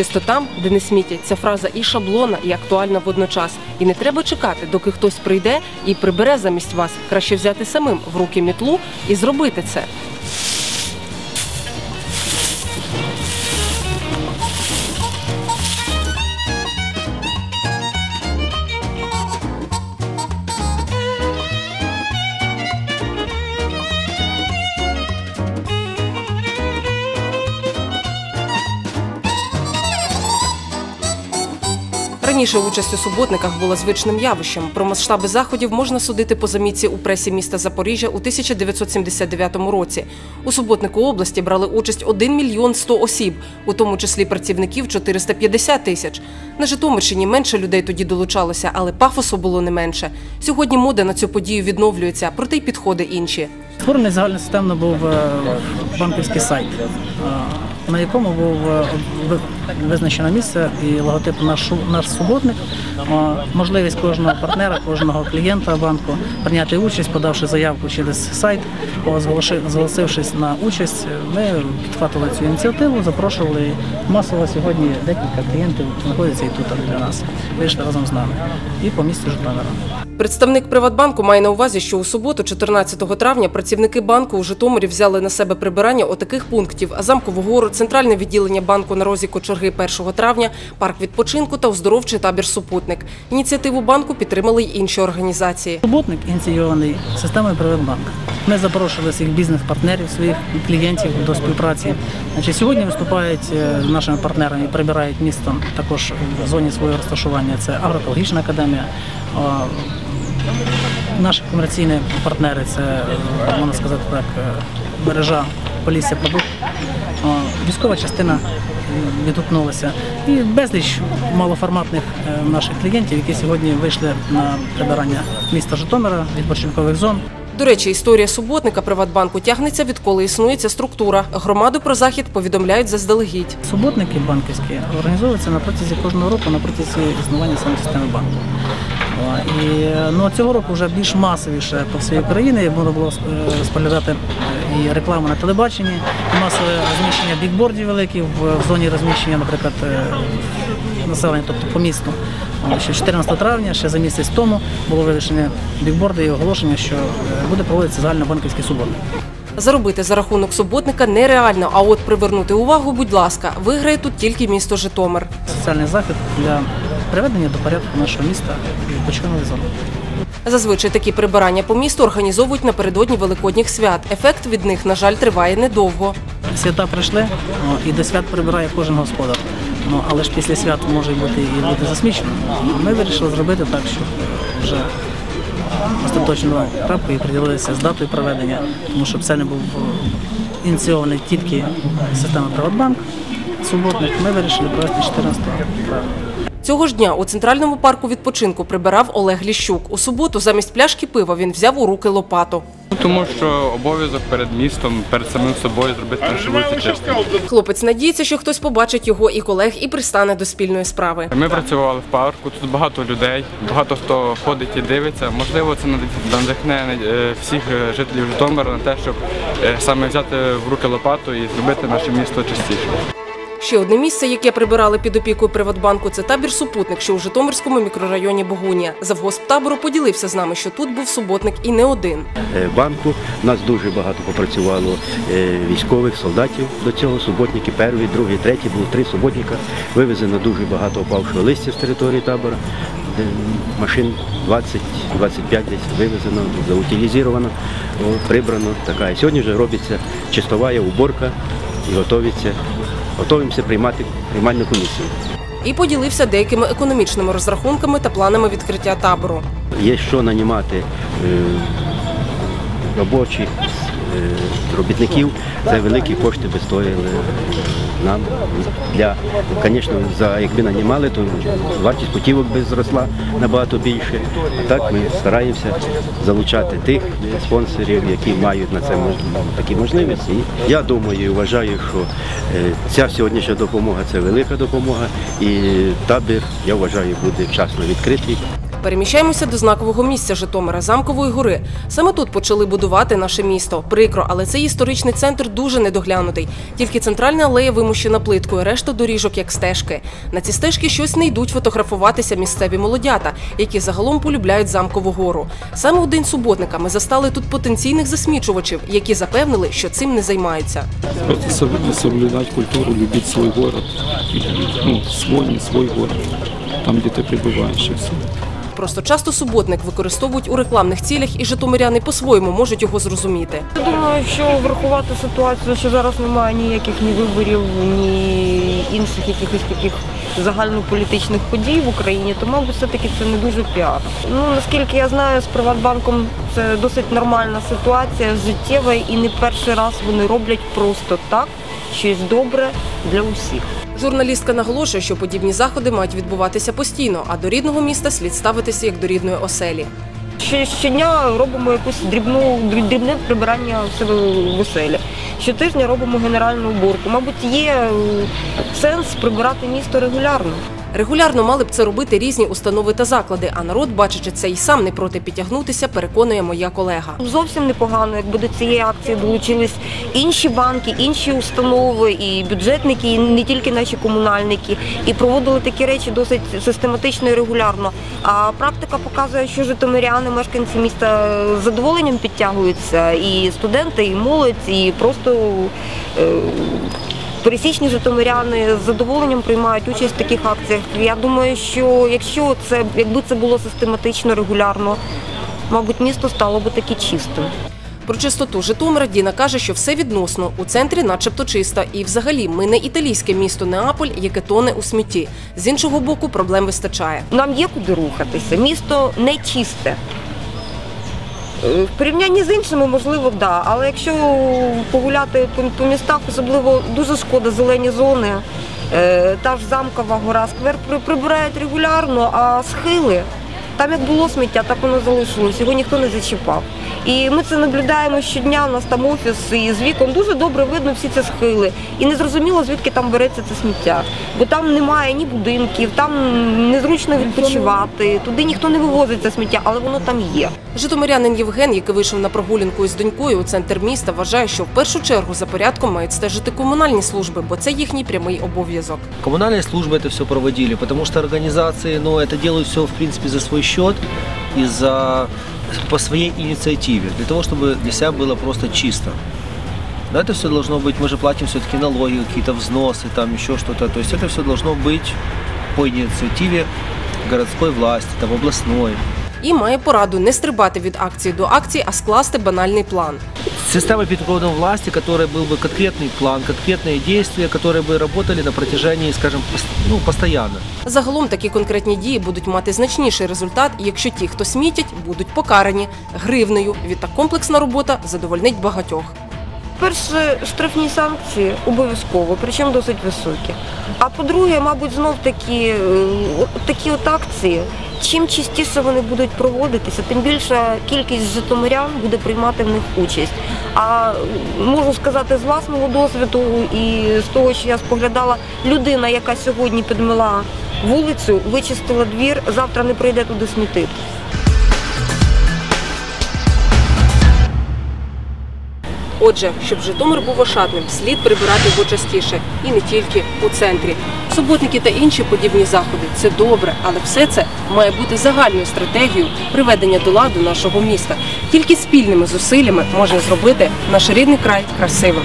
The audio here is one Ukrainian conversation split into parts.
Чисто там, де не смітять, ця фраза і шаблона, і актуальна водночас. І не треба чекати, доки хтось прийде і прибере замість вас. Краще взяти самим в руки мітлу і зробити це. Раніше участь у суботниках була звичним явищем. Про масштаби заходів можна судити по замітці у пресі міста Запоріжжя у 1979 році. У суботнику області брали участь 1 мільйон 100 осіб, у тому числі працівників 450 тисяч. На Житомирщині менше людей тоді долучалося, але пафосу було не менше. Сьогодні мода на цю подію відновлюється, проте й підходи інші. Створений загальносистемно був е, банківський сайт, на якому був е, визначено місце і логотип наш, наш суботник. Е, Можливість кожного партнера, кожного клієнта банку прийняти участь, подавши заявку через сайт, зголосившись на участь, ми підхватили цю ініціативу, запрошували масово сьогодні декілька клієнтів знаходяться і тут для нас. Вийшли разом з нами і по місту Житомира. Представник Приватбанку має на увазі, що у суботу, 14 травня, працівники банку у Житомирі взяли на себе прибирання отаких пунктів: Замкову гору, центральне відділення банку на розі Кочерги 1 травня, парк відпочинку та оздоровчий табір Супутник. Ініціативу банку підтримали й інші організації. Суботник ініційований системою Приватбанк. Ми запрошували всіх бізнес-партнерів, своїх клієнтів до співпраці. Значить, сьогодні виступають е, нашими партнерами, прибирають місто також в зоні свого розташування. Це агроекологічна академія. Наші комерційні партнери це, е, можна сказати так, е, мережа Полісся Продукт. Військова частина відгукнулася. І безліч малоформатних е, наших клієнтів, які сьогодні вийшли на прибирання міста Житомира, відпочинкових зон. До речі, історія суботника Приватбанку тягнеться, відколи існує ця структура. Громаду про захід повідомляють заздалегідь. Суботники банківські організовуються на протязі кожного року, на протязі існування саме системи банку. І ну, цього року вже більш масовіше по всій Україні можна було е, споглядати е, і рекламу на телебаченні, і масове розміщення бікбордів великих в, зоні розміщення, наприклад, е, населення, тобто по місту. Ще 14 травня, ще за місяць тому, було вивішені бікборди і оголошення, що буде проводитися загальнобанківський суботник. Заробити за рахунок суботника нереально, а от привернути увагу, будь ласка, виграє тут тільки місто Житомир. Соціальний захід для приведення до порядку нашого міста і відпочинкової зони. Зазвичай такі прибирання по місту організовують напередодні великодніх свят. Ефект від них, на жаль, триває недовго. Свята прийшли, і до свят прибирає кожен господар. Ну, але ж після свят може бути і бути засмічено. Ми вирішили зробити так, щоб вже остаточно крапку і приділилися з датою проведення, тому щоб це не був ініційований тільки система Приватбанк. Суботник ми вирішили провести 14 травня. Цього ж дня у центральному парку відпочинку прибирав Олег Ліщук. У суботу замість пляшки пива він взяв у руки лопату. Тому що обов'язок перед містом, перед самим собою зробити нашу вулицю. Хлопець надіється, що хтось побачить його і колег і пристане до спільної справи. Ми працювали в парку, тут багато людей, багато хто ходить і дивиться. Можливо, це надихне е, всіх е, жителів Житомира на те, щоб е, саме взяти в руки лопату і зробити наше місто чистішим. Ще одне місце, яке прибирали під опікою Приватбанку, це табір Супутник, що у Житомирському мікрорайоні Богунія. Завгосп табору поділився з нами, що тут був суботник і не один. е, банку. Нас дуже багато попрацювало е, військових солдатів до цього. Суботники, перший, другий, третій, було три суботника. Вивезено дуже багато опавшого листя з території табора. Е, Машин 20-25 десь вивезено, заутилізовано, прибрано. Така. Сьогодні вже робиться чистова уборка і готується. Готуємося приймати приймальну комісію. І поділився деякими економічними розрахунками та планами відкриття табору. Є що нанімати е, робочих, е, робітників, це великі кошти би стоїли нам. Звісно, якби нанімали, то вартість путівок би зросла набагато більше. А так ми стараємося залучати тих спонсорів, які мають на це такі можливості. Я думаю і вважаю, що е, ця сьогоднішня допомога це велика допомога, і табір, я вважаю, буде вчасно відкритий. Переміщаємося до знакового місця Житомира Замкової гори. Саме тут почали будувати наше місто. Прикро, але цей історичний центр дуже недоглянутий. Тільки центральна алея вимощена плиткою, решта доріжок як стежки. На ці стежки щось не йдуть фотографуватися місцеві молодята, які загалом полюбляють замкову гору. Саме у день суботника ми застали тут потенційних засмічувачів, які запевнили, що цим не займаються. Просто соб- культуру, любить свой город. Ну, свой, не город. Там, где ты пребываешь, и все. Просто часто суботник використовують у рекламних цілях, і житомиряни по-своєму можуть його зрозуміти. Я думаю, що врахувати ситуацію, що зараз немає ніяких ні виборів, ні інших якихось таких загальнополітичних подій в Україні, то, мабуть, все-таки це не дуже піар. Ну, наскільки я знаю, з Приватбанком це досить нормальна ситуація, життєва, і не перший раз вони роблять просто так щось добре для усіх. Журналістка наголошує, що подібні заходи мають відбуватися постійно, а до рідного міста слід ставитися як до рідної оселі. Щодня робимо якусь дрібну дрібне прибирання в себе в оселі. Щотижня робимо генеральну уборку. Мабуть, є е, сенс прибирати місто регулярно. Регулярно мали б це робити різні установи та заклади, а народ, бачачи це, і сам не проти підтягнутися, переконує моя колега. Зовсім непогано, якби до цієї акції долучились інші банки, інші установи, і бюджетники, і не тільки наші комунальники, і проводили такі речі досить систематично і регулярно. А практика показує, що житомиряни, мешканці міста з задоволенням підтягуються, і студенти, і молодь, і просто. е, Пересічні житомиряни з задоволенням приймають участь в таких акціях. Я думаю, що якщо це якби це було систематично, регулярно, мабуть, місто стало би таки чистим. Про чистоту Житомира Діна каже, що все відносно у центрі, начебто чисто. І взагалі ми не італійське місто Неаполь, яке тоне у смітті. З іншого боку, проблем вистачає. Нам є куди рухатися. Місто не чисте. В порівнянні з іншими, можливо, да. Але якщо погуляти по, по містах, особливо дуже шкода зелені зони, е, та ж замкова гора, сквер прибирають регулярно, а схили. Там як було сміття, так воно залишилось, його ніхто не зачіпав. І ми це наблюдаємо щодня, у нас там офіс і з вікон дуже добре видно всі ці схили. І не зрозуміло, звідки там береться це сміття. Бо там немає ні будинків, там незручно відпочивати, туди ніхто не вивозить це сміття, але воно там є. Житомирянин Євген, який вийшов на прогулянку із донькою у центр міста, вважає, що в першу чергу за порядком мають стежити комунальні служби, бо це їхній прямий обов'язок. Коммунальные службы это все проводили, потому что организации, ну, это делают все, в принципе, за свой Счет и за, по своей инициативе, для того, чтобы для себя было просто чисто. Да, это все должно быть, мы же платим все-таки налоги, какие-то взносы, там еще что-то, то есть это все должно быть по инициативе городской власти, там, областной. І має пораду не стрибати від акції до акції, а скласти банальний план. Система перед власти, которая был бы конкретный план, конкретные действия, которые бы работали на протяжении, скажем, пос- ну, постоянно. Загалом такі конкретні дії будуть мати значніший результат, якщо ті, хто смітять, будуть покарані гривнею. Відтак комплексна робота задовольнить багатьох. Перше, штрафні санкції обов'язково, причому досить високі. А по-друге, мабуть, знов такі, е, такі от акції. Чим частіше вони будуть проводитися, тим більша кількість житомирян буде приймати в них участь. А можу сказати з власного досвіду і з того, що я споглядала, людина, яка сьогодні підмила вулицю, вичистила двір, завтра не прийде туди смітити. Отже, щоб Житомир був ошатним, слід прибирати його частіше і не тільки у центрі. Суботники та інші подібні заходи це добре, але все це має бути загальною стратегією приведення до ладу нашого міста. Тільки спільними зусиллями можна зробити наш рідний край красивим.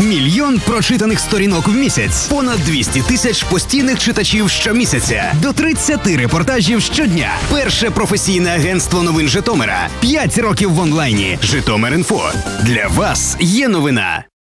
Мільйон прочитаних сторінок в місяць, понад 200 тисяч постійних читачів щомісяця, до 30 репортажів щодня. Перше професійне агентство новин Житомира. 5 років в онлайні. Житомир.Інфо. Для вас є новина.